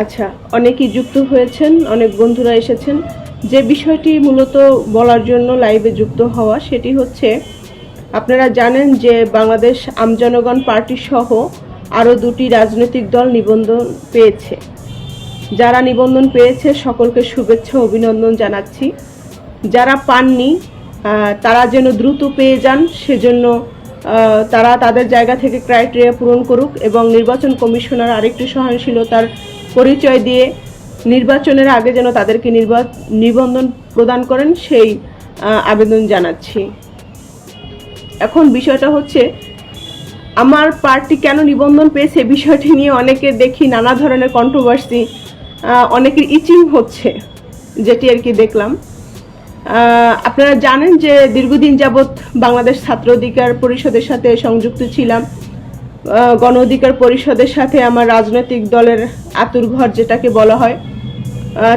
আচ্ছা অনেকেই যুক্ত হয়েছেন, অনেক বন্ধুরা এসেছেন। যে বিষয়টি মূলত বলার জন্য লাইভে যুক্ত হওয়া, সেটি হচ্ছে, আপনারা জানেন যে বাংলাদেশ আমজনগণ পার্টি সহ আরও দুটি রাজনৈতিক দল নিবন্ধন পেয়েছে। যারা নিবন্ধন পেয়েছে, সকলকে শুভেচ্ছা, অভিনন্দন জানাচ্ছি। যারা পাননি তারা যেন দ্রুত পেয়ে যান, সেজন্য তারা তাদের জায়গা থেকে ক্রাইটেরিয়া পূরণ করুক এবং নির্বাচন কমিশনার আরেকটু সহনশীলতার পরিচয় দিয়ে নির্বাচনের আগে যেন তাদেরকে নির্বা, নিবন্ধন প্রদান করেন, সেই আবেদন জানাচ্ছি। এখন বিষয়টা হচ্ছে, আমার পার্টি কেন নিবন্ধন পেয়েছে বিষয়টি নিয়ে অনেকে দেখি নানা ধরনের কন্ট্রোভার্সি অনেকের ইচিং হচ্ছে, যেটি আর কি দেখলাম। আপনারা জানেন যে দীর্ঘদিন যাবৎ বাংলাদেশ ছাত্র অধিকার পরিষদের সাথে সংযুক্ত ছিলাম। গণ অধিকার পরিষদের সাথে আমার রাজনৈতিক দলের আতুর ঘর যেটাকে বলা হয়।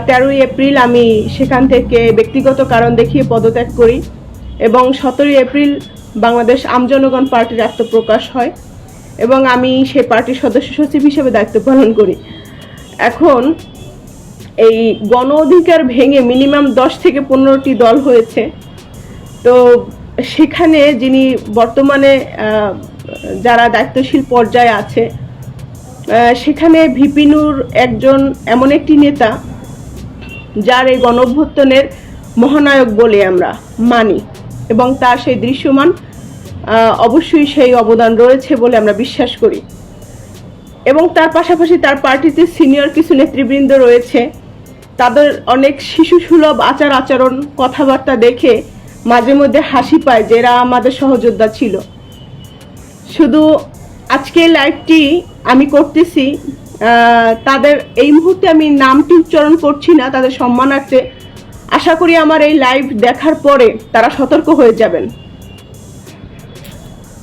তেরোই এপ্রিল আমি সেখান থেকে ব্যক্তিগত কারণ দেখিয়ে পদত্যাগ করি এবং সতেরোই এপ্রিল বাংলাদেশ আমজনগণ পার্টির আত্মপ্রকাশ হয় এবং আমি সেই পার্টির সদস্য সচিব হিসেবে দায়িত্ব পালন করি। এখন এই গণ অধিকার ভেঙে মিনিমাম দশ থেকে পনেরোটি দল হয়েছে। তো সেখানে যিনি বর্তমানে যারা দায়িত্বশীল পর্যায়ে আছে সেখানে ভিপিনুর একজন এমন একটি নেতা, যার এই গণঅভ্যুত্থানের মহানায়ক বলে আমরা মানি এবং তার সেই দৃশ্যমান অবশ্যই সেই অবদান রয়েছে বলে আমরা বিশ্বাস করি। এবং তার পাশাপাশি তার পার্টিতে সিনিয়র কিছু নেতৃবৃন্দ রয়েছে, তাদের অনেক শিশু সুলভ আচার আচরণ কথাবার্তা দেখে মাঝে মধ্যে হাসি পায় যে এরা আমাদের সহযোদ্ধা ছিল। শুধু আজকে লাইভটি আমি করতেছি তাদের এই মুহূর্তে আমি নামটি উচ্চারণ করছি না, তাদের সম্মানার্থে। আশা করি আমার এই লাইভ দেখার পরে তারা সতর্ক হয়ে যাবেন।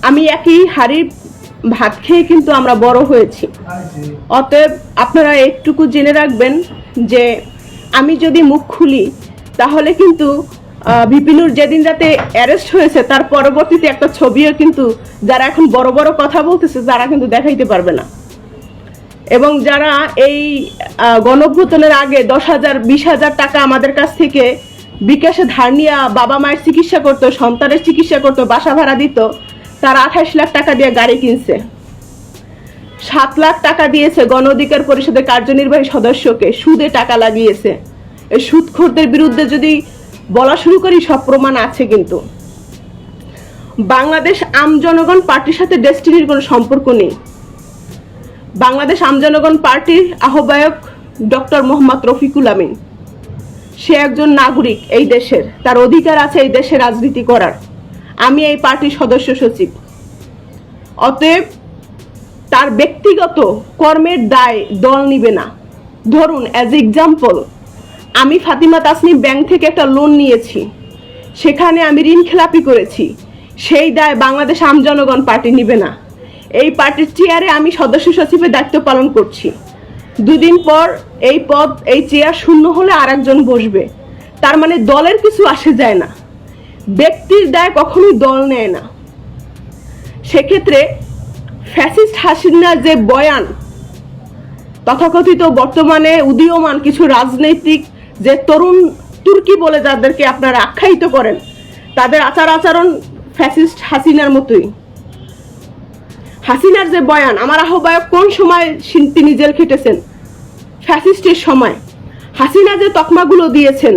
আমি একই হাড়ির ভাত খেয়ে কিন্তু আমরা বড় হয়েছি। অতএব আপনারা একটুকু জেনে রাখবেন যে আমি যদি মুখ খুলি, তাহলে কিন্তু বিপিনুর যেদিন রাতে অ্যারেস্ট হয়েছে তার পরবর্তীতে একটা ছবিও কিন্তু যারা এখন বড় বড় কথা বলতেছে তারা কিন্তু দেখাইতে পারবে না। এবং যারা এই আহ, গণঅভ্যুত্থানের আগে দশ হাজার বিশ হাজার টাকা আমাদের কাছ থেকে বিকাশে ধার নিয়ে বাবা মায়ের চিকিৎসা করতো সন্তানের চিকিৎসা করতো বাসা ভাড়া দিত তারা আঠাশ লাখ টাকা দিয়ে গাড়ি কিনছে। সাত লাখ টাকা দিয়েছে গণ অধিকার পরিষদের কার্যনির্বাহী সদস্যকে সুদে টাকা লাগিয়েছে। এই সুদখোরদের বিরুদ্ধে যদি বলা শুরু করি, সব প্রমাণ আছে কিন্তু। বাংলাদেশ আমজনগণ পার্টির সাথে ডেস্টিনির কোনো সম্পর্ক নেই। বাংলাদেশ আমজনগণ পার্টির আহ্বায়ক ডক্টর মোহাম্মদ রফিকুল আমিন। সে একজন নাগরিক এই দেশের, তার অধিকার আছে এই দেশে রাজনীতি করার। আমি এই পার্টির সদস্য সচিব। অতএব তার ব্যক্তিগত কর্মের দায় দল নিবে না। ধরুন অ্যাজ এক্সাম্পল আমি ফাতিমা তাসনিম ব্যাংক থেকে একটা লোন নিয়েছি। সেখানে আমি ঋণ খেলাপি করেছি। সেই দায় বাংলাদেশ আমজনগণ পার্টি নিবে না। এই পার্টির চেয়ারে আমি সদস্য সচিবের দায়িত্ব পালন করছি। দুদিন পর এই পদ, এই চেয়ার শূন্য হলে আরেকজন বসবে। তার মানে দলের কিছু আসে যায় না। ব্যক্তির দায় কখনোই দল নেয় না। সেক্ষেত্রে ফ্যাসিস্ট হাসিনার যে বয়ান, তথাকথিত বর্তমানে উদীয়মান কিছু রাজনৈতিক যে তরুণ তুর্কি বলে যাদেরকে আপনারা আখ্যায়িত করেন, তাদের আচার আচরণ ফ্যাসিস্ট হাসিনার মতোই। হাসিনার যে বয়ান, আমার আহ্বায়ক কোন সময় তিনি জেল খেটেছেন? ফ্যাসিস্টের সময়। হাসিনা যে তকমাগুলো দিয়েছেন,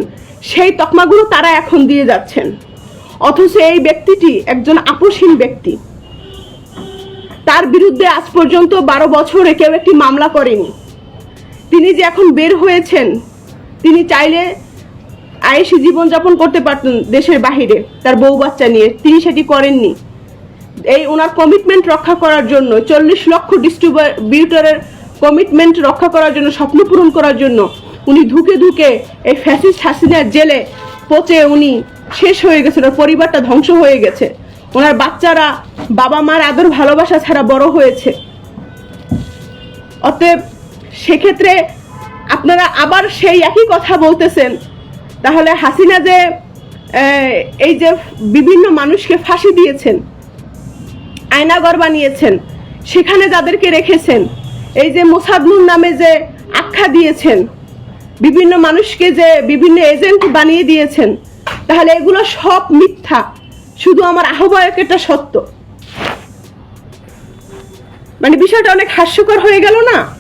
সেই তকমাগুলো তারা এখন দিয়ে যাচ্ছেন। অথচ এই ব্যক্তিটি একজন আপোষহীন ব্যক্তি। তার বিরুদ্ধে আজ পর্যন্ত বারো বছরে কেউ একটি মামলা করেনি। তিনি যে এখন বের হয়েছেন তিনি চাইলে আয়েসি জীবনযাপন করতে পারতেন দেশের বাহিরে, তার বউ বাচ্চা নিয়ে। তিনি সেটি করেননি। এই ওনার কমিটমেন্ট রক্ষা করার জন্য, চল্লিশ লক্ষ ডিস্ট্রিবিউটরের কমিটমেন্ট রক্ষা করার জন্য, স্বপ্ন পূরণ করার জন্য, উনি ধুকে ধুকে এই ফ্যাসিস্ট হাসিনার জেলে পচে উনি শেষ হয়ে গেছেন, ওর পরিবারটা ধ্বংস হয়ে গেছে। ওনার বাচ্চারা বাবা মার আদর ভালোবাসা ছাড়া বড় হয়েছে। অতএব সেক্ষেত্রে আপনারা আবার সেই একই কথা বলতেছেন। তাহলে হাসিনা যে এই যে বিভিন্ন মানুষকে ফাঁসি দিয়েছেন, আয়নাগর বানিয়েছেন, সেখানে যাদেরকে রেখেছেন, এই যে মোসাদনুর নামে যে আখ্যা দিয়েছেন, বিভিন্ন মানুষকে যে বিভিন্ন এজেন্ট বানিয়ে দিয়েছেন, তাহলে এগুলো সব মিথ্যা। শুধু আমার আহ্বায়কেরটা সত্য। মানে বিষয়টা অনেক হাস্যকর হয়ে গেল না?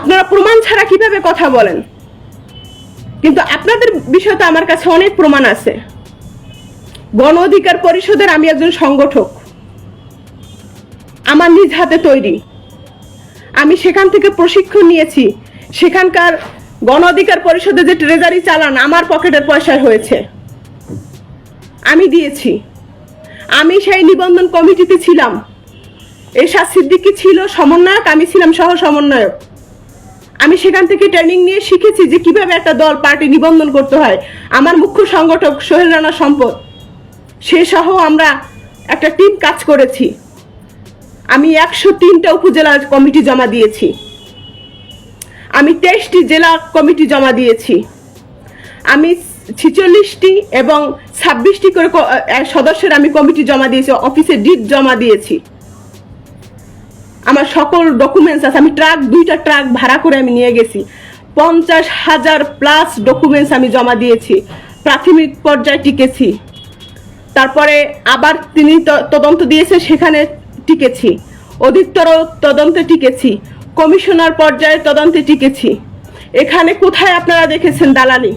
আপনারা প্রমাণ ছাড়া কীভাবে কথা বলেন? কিন্তু আপনাদের বিষয়টা আমার কাছে অনেক প্রমাণ আছে। গণ অধিকার পরিষদের আমি একজন সংগঠক। আমার নিজ হাতে তৈরি। আমি সেখান থেকে প্রশিক্ষণ নিয়েছি। সেখানকার গণ অধিকার পরিষদে যে ট্রেজারি চালান, আমার পকেটের পয়সায় হয়েছে। আমি দিয়েছি। আমি সেই নিবন্ধন কমিটিতে ছিলাম। এরশাদ সিদ্দিকি ছিল সমন্বয়ক, আমি ছিলাম সহ সমন্বয়ক আমি সেখান থেকে ট্রেনিং নিয়ে শিখেছি যে কীভাবে একটা দল পার্টি নিবন্ধন করতে হয়। আমার মুখ্য সংগঠক সোহেল রানা সম্পদ, সে সহ আমরা একটা টিম কাজ করেছি। আমি একশো তিনটা উপজেলা কমিটি জমা দিয়েছি। আমি তেইশটি জেলা কমিটি জমা দিয়েছি। আমি ছিচল্লিশটি এবং ছাব্বিশটি করে সদস্যের আমি কমিটি জমা দিয়েছি, অফিসে ডিট জমা দিয়েছি। আমার সকল ডকুমেন্টস আছে, আমি ট্রাক দুইটা ট্রাক ভাড়া করে আমি নিয়ে গেছি। পঞ্চাশ হাজার প্লাস ডকুমেন্টস আমি জমা দিয়েছি। প্রাথমিক পর্যায়ে টিকেছি। তারপরে আবার তিনি তদন্ত দিয়েছে, সেখানে টিকেছি। অধিকতর তদন্তে টিকেছি। কমিশনার পর্যায়ে তদন্তে টিকেছি। এখানে কোথায় আপনারা দেখেছেন দালালি?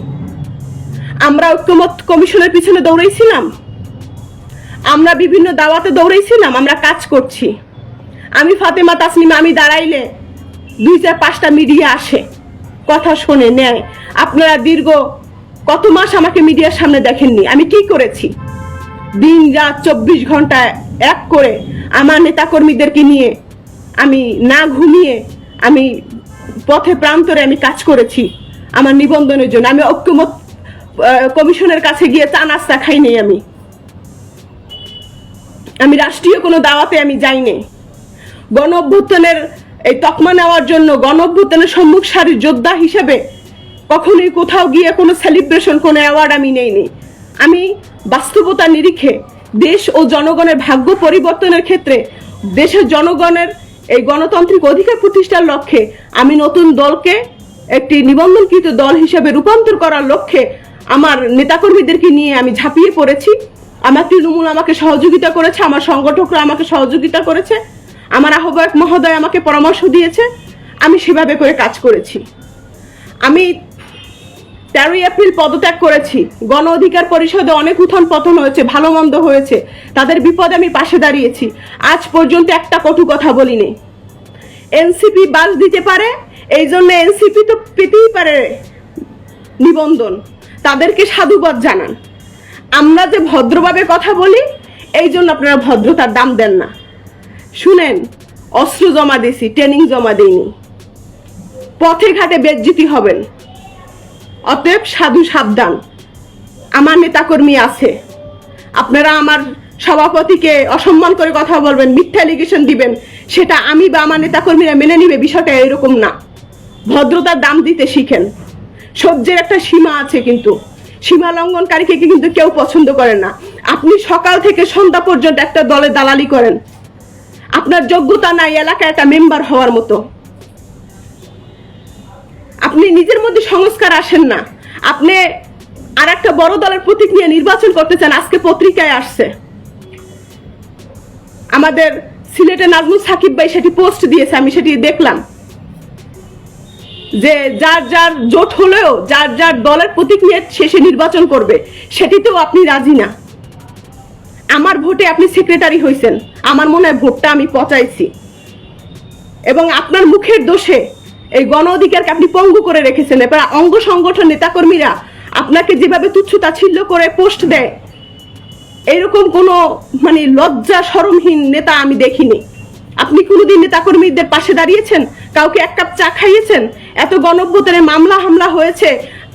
আমরা ঐক্যমত কমিশনের পিছনে দৌড়াইছিলাম আমরা বিভিন্ন দাওয়াতে দৌড়াইছিলাম আমরা কাজ করছি। আমি ফাতেমা তাসনিমা, আমি দাঁড়াইলে দুই চার পাঁচটা মিডিয়া আসে। কথা শোনে, নেয়। আপনারা দীর্ঘ কত মাস আমাকে মিডিয়ার সামনে দেখেননি? আমি কি করেছি? দিন রাত চব্বিশ ঘণ্টা এক করে আমার নেতাকর্মীদেরকে নিয়ে আমি না ঘুমিয়ে আমি পথে প্রান্তরে আমি কাজ করেছি আমার নিবন্ধনের জন্য। আমি ঐক্যমত কমিশনের কাছে গিয়ে চা নাস্তা খাইনি আমি। আমি রাষ্ট্রীয় কোনো দাওয়াতে আমি যাইনি গণ অভ্যুত্থানের এই তকমা নেওয়ার জন্য গণ অভ্যুত্থানের সম্মুখ সারির যোদ্ধা হিসেবে কখনোই কোথাও গিয়ে কোনো সেলিব্রেশন কোনো অ্যাওয়ার্ড আমি নেইনি। আমি বাস্তবতা নিরিখে দেশ ও জনগণের ভাগ্য পরিবর্তনের ক্ষেত্রে দেশের জনগণের এই গণতান্ত্রিক অধিকার প্রতিষ্ঠার লক্ষ্যে আমি নতুন দলকে একটি নিবন্ধনকৃত দল হিসেবে রূপান্তর করার লক্ষ্যে আমার নেতাকর্মীদেরকে নিয়ে আমি ঝাঁপিয়ে পড়েছি। আমার তৃণমূল আমাকে সহযোগিতা করেছে, আমার সংগঠকরা আমাকে সহযোগিতা করেছে। আমার আহ্বায়ক মহোদয় আমাকে পরামর্শ দিয়েছে, আমি সেভাবে করে কাজ করেছি। আমি তেরোই এপ্রিল পদত্যাগ করেছি। গণ অধিকার পরিষদে অনেক উত্থান পতন হয়েছে, ভালো মন্দ হয়েছে। তাদের বিপদে আমি পাশে দাঁড়িয়েছি। আজ পর্যন্ত একটা কটু কথা বলিনি। এনসিপি বাস দিতে পারে, এই জন্য এনসিপি তো পেতেই পারে নিবন্ধন। তাদেরকে সাধুবাদ জানান। আমরা যে ভদ্রভাবে কথা বলি, এই জন্য আপনারা ভদ্রতার দাম দেন না। শুনেন, অস্ত্র জমা দিছি ট্রেনিং জমা দিইনি। পথে ঘাটে বেজ্জিতি হবেন। অতএব সাধু সাবধান। আমার নেতাকর্মী আছে। আপনারা আমার সভাপতিকে অসম্মান করে কথা বলবেন, মিথ্যা এলিগেশন দিবেন। সেটা আমি বা আমার নেতাকর্মীরা মেনে নিবে, বিষয়টা এরকম না। ভদ্রতার দাম দিতে শিখেন। সহ্যের একটা সীমা আছে কিন্তু। সীমা লঙ্ঘনকারীকে কিন্তু কেউ পছন্দ করে না। আপনি সকাল থেকে সন্ধ্যা পর্যন্ত একটা দলে দালালি করেন। আপনার যোগ্যতা নাই, এলাকায় একটা মেম্বার হওয়ার মতো। আপনি নিজের মধ্যে সংস্কার আসেন না। আপনি আর একটা বড় দলের প্রতীক নিয়ে নির্বাচন করতে চান, আজকে পত্রিকায় আসছে। আমাদের সিলেটে নাজমুল সাকিব ভাই সেটি পোস্ট দিয়েছে, আমি সেটি দেখলাম। যে যার যার জোট হলেও, যার যার দলের প্রতীক নিয়ে শেষে নির্বাচন করবে, সেটিতেও আপনি রাজি না। আমার ভোটে আপনি সেক্রেটারি হয়েছেন আমার মনে হয় ভোটটা আমি পচাইছি। এবং আপনার মুখের দোষে এই গণ অধিকারকে আপনি পঙ্গু করে রেখেছেন। এবার অঙ্গ সংগঠন নেতাকর্মীরা আপনাকে যেভাবে তুচ্ছ তাচ্ছিল্য করে পোস্ট দেয় এরকম কোনো মানে লজ্জা সরমহীন নেতা আমি দেখিনি। আপনি কোনোদিন নেতাকর্মীদের পাশে দাঁড়িয়েছেন? কাউকে এক কাপ চা খাইয়েছেন? এত গণভ্যুত্থানে মামলা হামলা হয়েছে।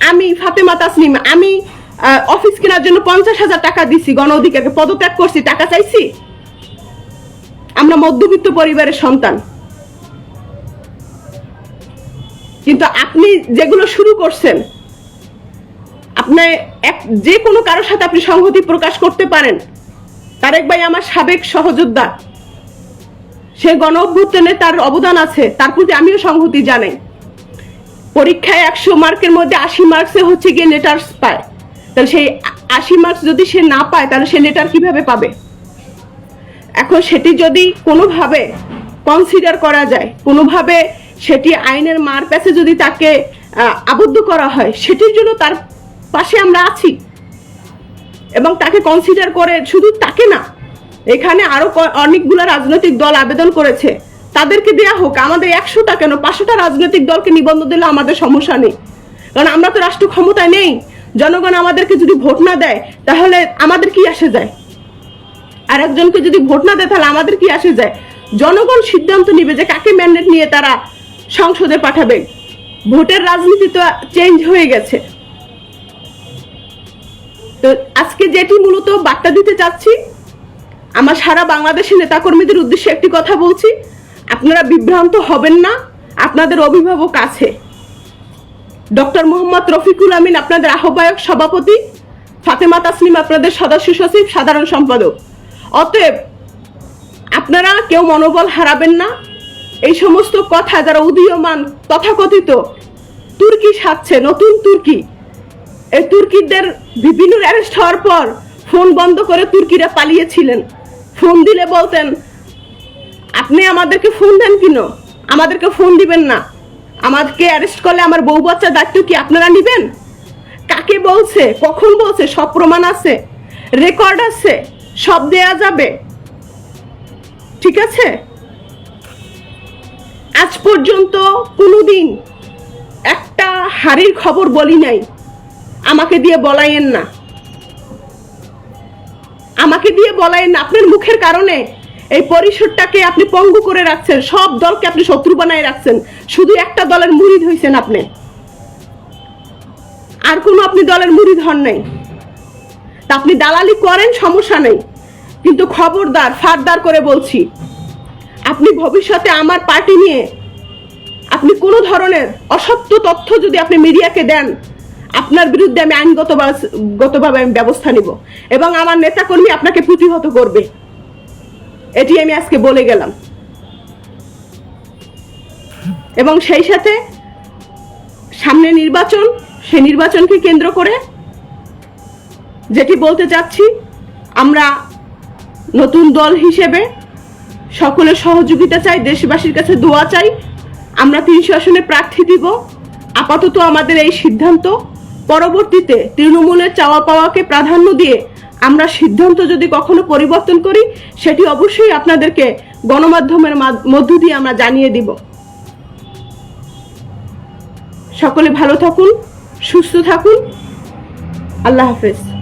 আমি ফাতেমা তাসনিম, আমি অফিস কেনার জন্য পঞ্চাশ হাজার টাকা দিছি, গণ অধিকারকে পদত্যাগ করছি, টাকা চাইছি? আমরা মধ্যবিত্ত পরিবারের সন্তান। কিন্তু আপনি যেগুলো শুরু করছেন, আপনি এক, যে কোনো কারোর সাথে আপনি সংহতি প্রকাশ করতে পারেন। তারেক ভাই আমার সাবেক সহযোদ্ধা। সে গণ অভ্যুত্থানে তার অবদান আছে, তার প্রতি আমিও সংহতি জানাই। পরীক্ষায় একশো মার্কের মধ্যে আশি মার্কসে হচ্ছে গিয়ে লেটার্স পায়। তাহলে সেই আশি মার্কস যদি সে না পায়, তাহলে সে লেটার কীভাবে পাবে? এখন সেটি যদি কোনোভাবে কনসিডার করা যায়, কোনোভাবে সেটি আইনের মার প্যাসে যদি তাকে আবদ্ধ করা হয়, সেটির জন্য তার পাশে আমরা আছি। এবং তাকে কনসিডার করে শুধু তাকে না, এখানে আরও অনেকগুলো রাজনৈতিক দল আবেদন করেছে। তাদেরকে দেয়া হোক, আমাদের একশোটা কেন? পাঁচশোটা রাজনৈতিক দলকে নিবন্ধ দিলে আমাদের সমস্যা নেই। কারণ আমরা তো রাষ্ট্র ক্ষমতায় নেই। জনগণ আমাদেরকে যদি ভোট না দেয়, তাহলে আমাদের কি আসে যায়? আর একজনকে যদি ভোট না দেয়, তাহলে আমাদের কি আসে যায়? জনগণ সিদ্ধান্ত নিবে যে কাকে ম্যান্ডেট নিয়ে তারা সংসদে পাঠাবে। ভোটের রাজনীতি তো চেঞ্জ হয়ে গেছে। তো আজকে যেটি মূলত বার্তা দিতে চাচ্ছি, আমার সারা বাংলাদেশের নেতাকর্মীদের উদ্দেশ্যে একটি কথা বলছি, আপনারা বিভ্রান্ত হবেন না, আপনাদের অভিভাবক আছে। ডক্টর মোহাম্মদ রফিকুল আমিন আপনাদের আহ্বায়ক সভাপতি, ফাতেমা তাসলিম আপনাদের সদস্য সচিব, সাধারণ সম্পাদক। অতএব, আপনারা কেউ মনোবল হারাবেন না। এই সমস্ত কথা যারা উদীয়মান, তথাকথিত, তুর্কি সাজছে, নতুন তুর্কি, এই তুর্কিদের বিভিন্ন অ্যারেস্ট হওয়ার পর ফোন বন্ধ করে তুর্কিরা পালিয়েছিলেন। ফোন দিলে বলতেন, আপনি আমাদেরকে ফোন দেন কিন? আমাদেরকে ফোন দিবেন না। আমাদেরকে অ্যারেস্ট করলে আমার বউ বাচ্চার দায়িত্ব কি আপনারা নিবেন? কাকে বলছে? কখন বলছে? সব প্রমাণ আছে। রেকর্ড আছে। সব দেয়া যাবে। ঠিক আছে? আজ পর্যন্ত কোনোদিন একটা হাড়ির খবর বলি নাই। আমাকে দিয়ে বলাইয়েন না। আমাকে দিয়ে বলাইয়েন না। আপনার মুখের কারণে এই পরিসরটাকে আপনি পঙ্গু করে রাখছেন, সব দলকে আপনি শত্রু বানায় রাখছেন। শুধু একটা দলের মুরিদ হয়েছেন আপনি। আর কোনো আপনি দলের মুরিদ হন নাই। তা আপনি দালালি করেন, সমস্যা নেই। কিন্তু খবরদার ফারদার করে বলছি, আপনি ভবিষ্যতে আমার পার্টি নিয়ে আপনি কোনো ধরনের অসত্য তথ্য যদি আপনি মিডিয়াকে দেন, আপনার বিরুদ্ধে আমি আইনগত গতভাবে আমি ব্যবস্থা নিব। এবং আমার নেতাকর্মী আপনাকে প্রতিহত করবে। এটি আমি আজকে বলে গেলাম। এবং সেই সাথে সামনে নির্বাচন, সেই নির্বাচনকে কেন্দ্র করে যেটি বলতে চাচ্ছি, আমরা নতুন দল হিসেবে সকলের সহযোগিতা চাই, দেশবাসীর কাছে দোয়া চাই। আমরা তিনশো আসনে প্রার্থী দিব। আপাতত আমাদের এই সিদ্ধান্ত। পরবর্তীতে তৃণমূলের চাওয়া পাওয়াকে প্রাধান্য দিয়ে আমরা সিদ্ধান্ত যদি কখনো পরিবর্তন করি, সেটি অবশ্যই আপনাদেরকে গণমাধ্যমের মাধ- মধ্য দিয়ে আমরা জানিয়ে দিব। সকলে ভালো থাকুন, সুস্থ থাকুন। আল্লাহ হাফেজ।